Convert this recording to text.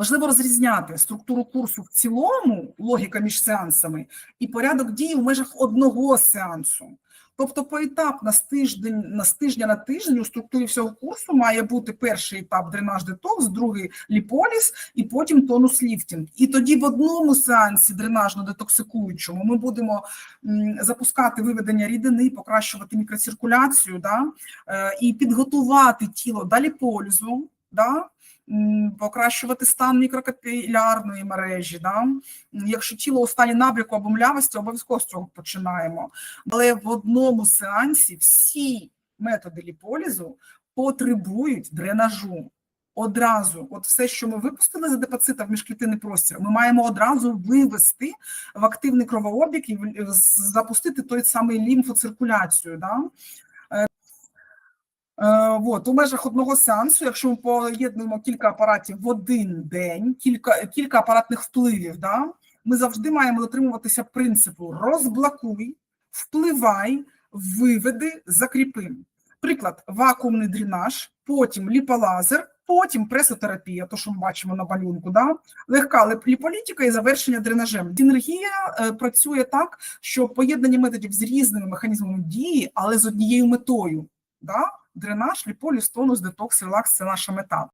Важливо розрізняти структуру курсу в цілому, логіка між сеансами, і порядок дії в межах одного сеансу. Тобто поетапно з тиждень на тижня на тиждень у структурі всього курсу має бути перший етап дренаж детокс, другий ліполіс і потім тонус ліфтінг. І тоді в одному сеансі дренажно-детоксикуючому ми будемо запускати виведення рідини, покращувати мікроциркуляцію, да, е, і підготувати тіло до ліполізу, да, покращувати стан мікрокапілярної мережі. Да. Якщо тіло у стані набряку або млявості, обов'язково з цього починаємо. Але в одному сеансі всі методи ліполізу потребують дренажу. Одразу, от все, що ми випустили з адепоцита в міжклітинний простір, ми маємо одразу вивести в активний кровообіг і запустити той самий лімфоциркуляцію. Да? Е, от, у межах одного сеансу, якщо ми поєднуємо кілька апаратів в один день, кілька, кілька апаратних впливів, да? ми завжди маємо дотримуватися принципу розблокуй, впливай, виведи, закріпи. Приклад, вакуумний дренаж, потім ліполазер, потім пресотерапія, то, що ми бачимо на малюнку, да? легка ліполітика і завершення дренажем. Синергія е, працює так, що поєднання методів з різними механізмами дії, але з однією метою. Да? Дренаж, ліполіз, тонус, детокс, релакс це наша мета.